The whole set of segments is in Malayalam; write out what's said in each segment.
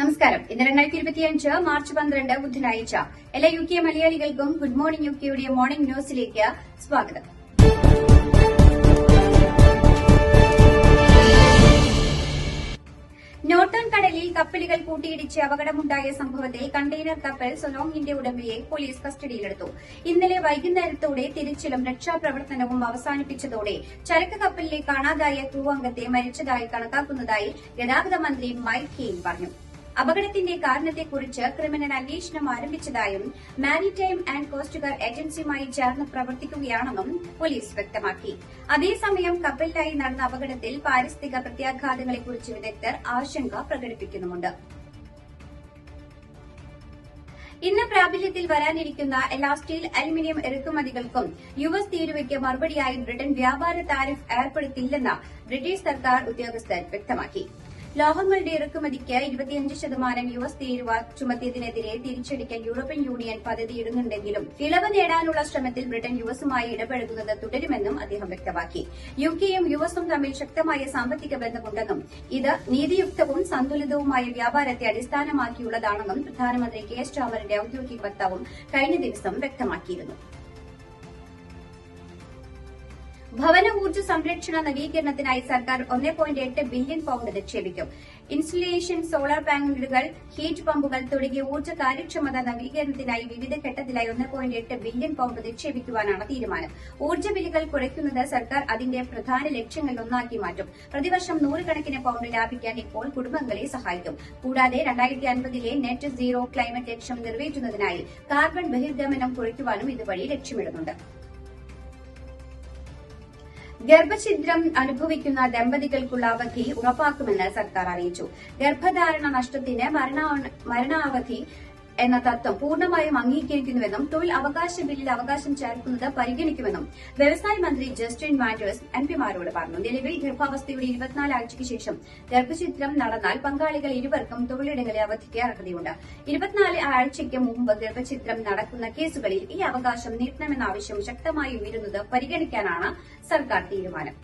നമസ്കാരം. ഇന്ന് രണ്ടായിരത്തി ഇരുപത്തിയഞ്ച് മാർച്ച് പന്ത്രണ്ട് ബുധനാഴ്ച. എല്ലാ യു കെ മലയാളികൾക്കും ഗുഡ് മോർണിംഗ് യു കെയുടെ മോർണിംഗ് ന്യൂസിലേക്ക് സ്വാഗതം. നോർത്തേൺ കടലിൽ കപ്പലുകൾ കൂട്ടിയിടിച്ച് അപകടമുണ്ടായ സംഭവത്തിൽ കണ്ടെയ്നർ കപ്പൽ സൊലോങ്ങിന്റെ ഉടമയെ പോലീസ് കസ്റ്റഡിയിലെടുത്തു. ഇന്നലെ വൈകുന്നേരത്തോടെ തിരച്ചിലും രക്ഷാപ്രവർത്തനവും അവസാനിപ്പിച്ചതോടെ ചരക്ക് കപ്പലിലെ കാണാതായ ക്രൂ അംഗത്തെ മരിച്ചതായി കണക്കാക്കുന്നതായി ഗതാഗത മന്ത്രി മൈക്ക് കെയിൻ പറഞ്ഞു. അപകടത്തിന്റെ കാരണത്തെക്കുറിച്ച് ക്രിമിനൽ അന്വേഷണം ആരംഭിച്ചതായും മാരിടൈം ആൻഡ് കോസ്റ്റ് ഗാർഡ് ഏജൻസിയുമായി ചേർന്ന് പ്രവർത്തിക്കുകയാണെന്നും പോലീസ് വ്യക്തമാക്കി. അതേസമയം കപ്പലിലായി നടന്ന അപകടത്തിൽ പാരിസ്ഥിതിക പ്രത്യാഘാതങ്ങളെക്കുറിച്ച് വിദഗ്ധർ ആശങ്ക പ്രകടിപ്പിക്കുന്നുമുണ്ട്. ഇന്ന് പ്രാബല്യത്തിൽ വരാനിരിക്കുന്ന എല്ലാ സ്റ്റീൽ അലുമിനിയം ഇറക്കുമതികൾക്കും യു എസ് തീരുവയ്ക്ക് മറുപടിയായി ബ്രിട്ടൻ വ്യാപാര താരിഫ് ഏർപ്പെടുത്തില്ലെന്ന് ബ്രിട്ടീഷ് സർക്കാർ ഉദ്യോഗസ്ഥർ വ്യക്തമാക്കി. ലോഹങ്ങളുടെ ഇറക്കുമതിക്ക് ഇരുപത്തിയഞ്ച് ശതമാനം യു എസ് തീരുവ ചുമത്തിയതിനെതിരെ തിരിച്ചടിക്കാൻ യൂറോപ്യൻ യൂണിയൻ പദ്ധതിയിടുന്നുണ്ടെങ്കിലും ഇളവ് നേടാനുള്ള ശ്രമത്തിൽ ബ്രിട്ടൻ യു എസുമായി ഇടപഴകുന്നത് തുടരുമെന്നും അദ്ദേഹം വ്യക്തമാക്കി. യു കെയും യു എസും തമ്മിൽ ശക്തമായ സാമ്പത്തിക ബന്ധമുണ്ടെന്നും ഇത് നീതിയുക്തവും സന്തുലിതവുമായ വ്യാപാരത്തെ അടിസ്ഥാനമാക്കിയുള്ളതാണെന്നും പ്രധാനമന്ത്രി കെ എസ് ചാമറിന്റെ ഔദ്യോഗിക വക്താവും കഴിഞ്ഞ ദിവസം വ്യക്തമാക്കിയിരുന്നു. ഭവന ഊർജ സംരക്ഷണ നവീകരണത്തിനായി സർക്കാർ ഒന്ന് പോയിന്റ് എട്ട് ബില്യൺ പൌണ്ട് നിക്ഷേപിക്കും. ഇൻസ്റ്റലേഷൻ സോളാർ പാനലുകൾ ഹീറ്റ് പമ്പുകൾ തുടങ്ങിയ ഊർജ കാര്യക്ഷമത നവീകരണത്തിനായി വിവിധ ഘട്ടത്തിലായി ഒന്ന് പോയിന്റ് എട്ട് ബില്യൺ പൌണ്ട് നിക്ഷേപിക്കുവാനാണ് തീരുമാനം. ഊർജ ബില്ലുകൾ കുറയ്ക്കുന്നത് സർക്കാർ അതിന്റെ പ്രധാന ലക്ഷ്യങ്ങളിലൊന്നാക്കി മാറ്റും. പ്രതിവർഷം നൂറുകണക്കിന് പൌണ്ട് ലാഭിക്കാൻ ഇപ്പോൾ കുടുംബങ്ങളെ സഹായിക്കും. കൂടാതെ രണ്ടായിരത്തി അൻപതിലെ നെറ്റ് സീറോ ക്ലൈമറ്റ് ലക്ഷ്യം നിറവേറ്റുന്നതിനായി കാർബൺ ബഹിർഗമനം കുറയ്ക്കുവാനും ഇതുവഴി ലക്ഷ്യമിടുന്നുണ്ട്. ഗർഭഛിദ്രം അനുഭവിക്കുന്ന ദമ്പതികൾക്കുള്ള അവധി ഉറപ്പാക്കുമെന്ന് സർക്കാർ അറിയിച്ചു. ഗർഭധാരണ നഷ്ടത്തിന് മരണ- മരണാവധി എന്ന തത്വം പൂർണമായും അംഗീകരിക്കുന്നുവെന്നും തൊഴിൽ അവകാശ ബില്ലിൽ അവകാശം ചേർക്കുന്നത് പരിഗണിക്കുമെന്നും വ്യവസായ മന്ത്രി ജസ്റ്റിൻ മാൻഡേഴ്സ് എംപിമാരോട് പറഞ്ഞു. നിലവിൽ ഗർഭാവസ്ഥയുടെ ഇരുപത്തിനാല് ആഴ്ചയ്ക്ക് ശേഷം ഗർഭഛിദ്രം നടന്നാൽ പങ്കാളികൾ ഇരുവർക്കും തൊഴിലിടങ്ങളെ അവധിക്ക് അർഹതയുണ്ട്. ഇരുപത്തിനാല് ആഴ്ചയ്ക്ക് മുമ്പ് ഗർഭഛിദ്രം നടക്കുന്ന കേസുകളിൽ ഈ അവകാശം നീട്ടണമെന്ന ആവശ്യം ശക്തമായി ഉയരുന്നത് പരിഗണിക്കാനാണ് സർക്കാർ തീരുമാനം.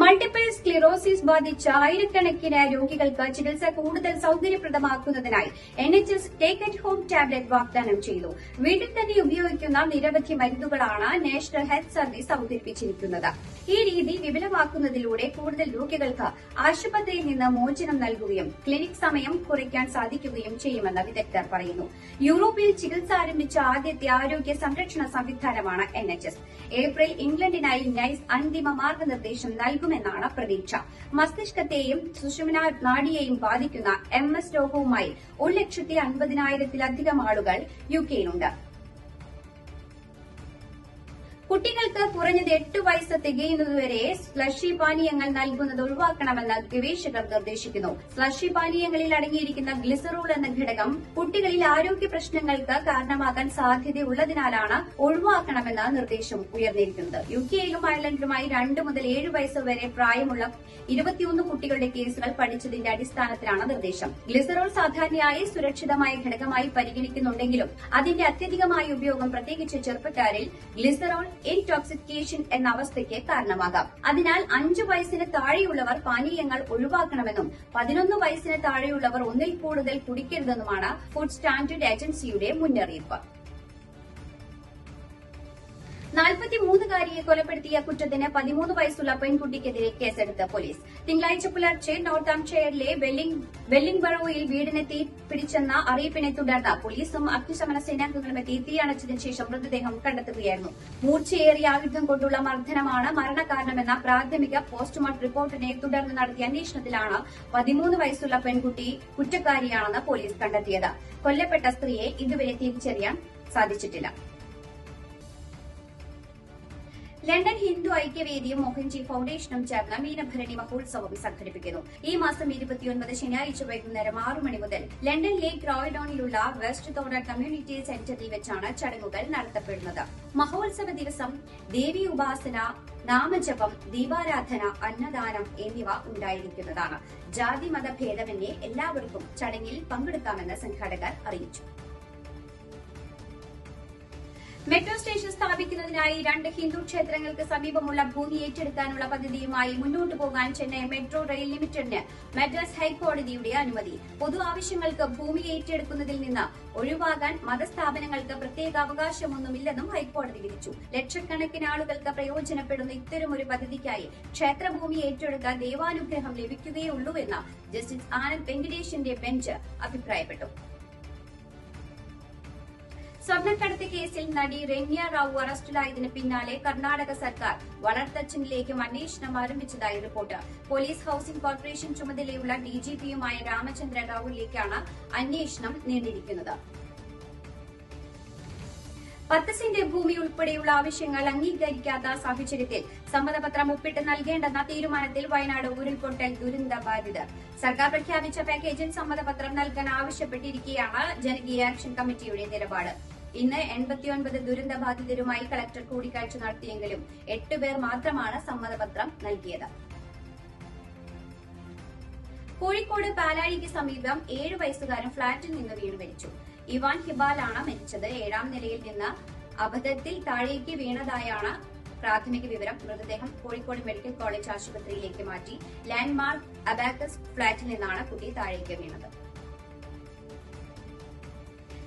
മൾട്ടിപ്പിൾ സ്ക്ലിറോസിസ് ബാധിച്ച ആയിരക്കണക്കിന് രോഗികൾക്ക് ചികിത്സ കൂടുതൽ സൌകര്യപ്രദമാക്കുന്നതിനായി N H S take at home tablet വാഗ്ദാനം ചെയ്തു. വീട്ടിൽ തന്നെ ഉപയോഗിക്കുന്ന നിരവധി മരുന്നുകളാണ് നാഷണൽ ഹെൽത്ത് സർവീസ് അവതരിപ്പിച്ചിരിക്കുന്നത്. ഈ രീതി വിപുലമാക്കുന്നതിലൂടെ കൂടുതൽ രോഗികൾക്ക് ആശുപത്രിയിൽ നിന്ന് മോചനം നൽകുകയും ക്ലിനിക് സമയം കുറയ്ക്കാൻ സാധിക്കുകയും ചെയ്യുമെന്ന് വിദഗ്ധർ പറയുന്നു. യൂറോപ്പിൽ ചികിത്സ ആരംഭിച്ച ആദ്യത്തെ ആരോഗ്യ സംരക്ഷണ സംവിധാനമാണ് എൻ ഏപ്രിൽ ഇംഗ്ലണ്ടിനായി നൈസ് അന്തിമ മാർഗനിർദ്ദേശം നൽകുമെന്നാണ് പ്രതീക്ഷ. മസ്തിഷ്കത്തെയും സുഷുമന നാഡിയെയും ബാധിക്കുന്ന എം എസ് രോഗവുമായി ഒരു ലക്ഷത്തി അൻപതിനായിരത്തിലധികം ആളുകൾ യു കെയിലുണ്ട്. കുട്ടികൾക്ക് കുറഞ്ഞത് എട്ട് വയസ്സ് തികയുന്നതുവരെ സ്ലഷി പാനീയങ്ങൾ നൽകുന്നത് ഒഴിവാക്കണമെന്ന് ഗവേഷകർ നിർദ്ദേശിക്കുന്നു. സ്ലഷി പാനീയങ്ങളിൽ അടങ്ങിയിരിക്കുന്ന ഗ്ലിസറോൾ എന്ന ഘടകം കുട്ടികളിൽ ആരോഗ്യ പ്രശ്നങ്ങൾക്ക് കാരണമാകാൻ സാധ്യതയുള്ളതിനാലാണ് ഒഴിവാക്കണമെന്ന നിർദ്ദേശം ഉയർന്നിരിക്കുന്നത്. യു കെയിലും അയർലൻഡിലുമായി രണ്ട് മുതൽ ഏഴ് വയസ്സ് വരെ പ്രായമുള്ള ഇരുപത്തിയൊന്ന് കുട്ടികളുടെ കേസുകൾ പഠിച്ചതിന്റെ അടിസ്ഥാനത്തിലാണ് നിർദ്ദേശം. ഗ്ലിസറോൾ സാധാരണയായി സുരക്ഷിതമായ ഘടകമായി പരിഗണിക്കുന്നുണ്ടെങ്കിലും അതിന്റെ അത്യധികമായ ഉപയോഗം പ്രത്യേകിച്ച് ചെറുപ്പക്കാരിൽ ഗ്ലിസറോൾ ഇൻടോക്സിക്കേഷൻ എന്ന അവസ്ഥയ്ക്ക് കാരണമാകാം. അതിനാൽ അഞ്ചു വയസ്സിന് താഴെയുള്ളവർ പാനീയങ്ങൾ ഒഴിവാക്കണമെന്നും പതിനൊന്ന് വയസ്സിന് താഴെയുള്ളവർ ഒന്നിൽ കൂടുതൽ കുടിക്കരുതെന്നുമാണ് ഫുഡ് സ്റ്റാൻഡേർഡ് ഏജൻസിയുടെ മുന്നറിയിപ്പ്. നാൽപ്പത്തിമൂന്നുകാരിയെ കൊലപ്പെടുത്തിയ കുറ്റത്തിന് പതിമൂന്ന് വയസ്സുള്ള പെൺകുട്ടിക്കെതിരെ കേസെടുത്ത് പോലീസ്. തിങ്കളാഴ്ച പുലർച്ചെ നോർത്താംഷെയറിലെ വെല്ലിംഗ് ബറോയിൽ വീടിനെ തീ പിടിച്ചെന്ന അറിയിപ്പിനെ തുടർന്ന് പോലീസും അഗ്നിശമന സേനാംഗങ്ങളും എത്തി. തീയണച്ചതിനു ശേഷം മൃതദേഹം കണ്ടെത്തുകയായിരുന്നു. മൂർച്ചയേറിയ ആയുധം കൊണ്ടുള്ള മർദ്ദനമാണ് മരണകാരണമെന്ന പ്രാഥമിക പോസ്റ്റ്മോർട്ടം റിപ്പോർട്ടിനെ തുടർന്ന് നടത്തിയ അന്വേഷണത്തിലാണ് പതിമൂന്ന് വയസ്സുള്ള പെൺകുട്ടി കുറ്റക്കാരിയാണെന്ന് പോലീസ് കണ്ടെത്തിയത്. കൊല്ലപ്പെട്ട സ്ത്രീയെ ഇതുവരെ തിരിച്ചറിയാൻ സാധിച്ചിട്ടില്ല. ലണ്ടൻ ഹിന്ദു ഐക്യവേദിയും മോഹൻജി ഫൌണ്ടേഷനും ചേർന്ന് മീനഭരണി മഹോത്സവം സംഘടിപ്പിക്കുന്നു. ഈ മാസം ഇരുപത്തിയൊൻപത് ശനിയാഴ്ച വൈകുന്നേരം ആറു മണി മുതൽ ലണ്ടൻ ലേക്ക് റോയഡോണിലുള്ള വെസ്റ്റ് തോണ കമ്മ്യൂണിറ്റി സെന്ററിൽ വെച്ചാണ് ചടങ്ങുകൾ നടത്തപ്പെടുന്നത്. മഹോത്സവ ദിവസം ദേവി ഉപാസന നാമജപം ദീപാരാധന അന്നദാനം എന്നിവ ഉണ്ടായിരിക്കുന്നതാണ്. ജാതി മത ഭേദമന്യേ എല്ലാവർക്കും ചടങ്ങിൽ പങ്കെടുക്കാമെന്ന് സംഘാടകർ അറിയിച്ചു. മെട്രോ സ്റ്റേഷൻ സ്ഥാപിക്കുന്നതിനായി രണ്ട് ഹിന്ദു ക്ഷേത്രങ്ങൾക്ക് സമീപമുള്ള ഭൂമി ഏറ്റെടുക്കാനുള്ള പദ്ധതിയുമായി മുന്നോട്ടു പോകാൻ ചെന്നൈ മെട്രോ റെയിൽ ലിമിറ്റഡിന് മദ്രാസ് ഹൈക്കോടതിയുടെ അനുമതി. പൊതു ആവശ്യങ്ങൾക്ക് ഭൂമി ഏറ്റെടുക്കുന്നതിൽ നിന്ന് ഒഴിവാകാൻ മതസ്ഥാപനങ്ങൾക്ക് പ്രത്യേക അവകാശമൊന്നുമില്ലെന്നും ഹൈക്കോടതി വിധിച്ചു. ലക്ഷക്കണക്കിന് ആളുകൾക്ക് പ്രയോജനപ്പെടുന്ന ഇത്തരമൊരു പദ്ധതിക്കായി ക്ഷേത്രഭൂമി ഏറ്റെടുക്കാൻ ദൈവാനുഗ്രഹം ലഭിക്കുകയുള്ളൂവെന്ന് ജസ്റ്റിസ് ആനന്ദ് വെങ്കിടേഷിന്റെ ബെഞ്ച് അഭിപ്രായപ്പെട്ടു. സ്വർണക്കടത്ത് കേസിൽ നടി രമ്യ റാവു അറസ്റ്റിലായതിന് പിന്നാലെ കർണാടക സർക്കാർ വളർത്തച്ഛനിലേക്കും അന്വേഷണം ആരംഭിച്ചതായി റിപ്പോർട്ട്. പോലീസ് ഹൌസിംഗ് കോർപ്പറേഷൻ ചുമതലയുള്ള ഡിജിപിയുമായ രാമചന്ദ്ര റാവുവിലേക്കാണ് അന്വേഷണം നീണ്ടിരിക്കുന്നത് പത്ത് സെന്റ് ഭൂമി ഉൾപ്പെടെയുള്ള ആവശ്യങ്ങൾ അംഗീകരിക്കാത്ത സാഹചര്യത്തിൽ സമ്മതപത്രം ഒപ്പിട്ട് നൽകേണ്ടെന്ന തീരുമാനത്തിൽ വയനാട് ഉരുൾപൊട്ടൽ ദുരന്ത ബാധിതർ സർക്കാർ പ്രഖ്യാപിച്ച പാക്കേജിൽ സമ്മതപത്രം നൽകാൻ ആവശ്യപ്പെട്ടിരിക്കുകയാണ് ജനകീയ ആക്ഷൻ കമ്മിറ്റിയുടെ നിലപാട്. ഇന്ന് എൺപത്തിയൊൻപത് ദുരന്ത ബാധിതരുമായി കളക്ടർ കൂടിക്കാഴ്ച നടത്തിയെങ്കിലും എട്ട് പേർ മാത്രമാണ് സമ്മതപത്രം നൽകിയത്. കോഴിക്കോട് പാലാഴിക്ക് സമീപം ഏഴ് വയസ്സുകാരൻ ഫ്ളാറ്റിൽ നിന്ന് വീണ് മരിച്ചു. ഇവാൻ ഹിബാലാണ് മരിച്ചത്. ഏഴാം നിലയിൽ നിന്ന് അബദ്ധത്തിൽ താഴേക്ക് വീണതായാണ് പ്രാഥമിക വിവരം. മൃതദേഹം കോഴിക്കോട് മെഡിക്കൽ കോളേജ് ആശുപത്രിയിലേക്ക് മാറ്റി ലാൻഡ്മാർക്ക് അബാക്കസ് ഫ്ളാറ്റിൽ നിന്നാണ് കുട്ടി താഴേക്ക് വീണത്.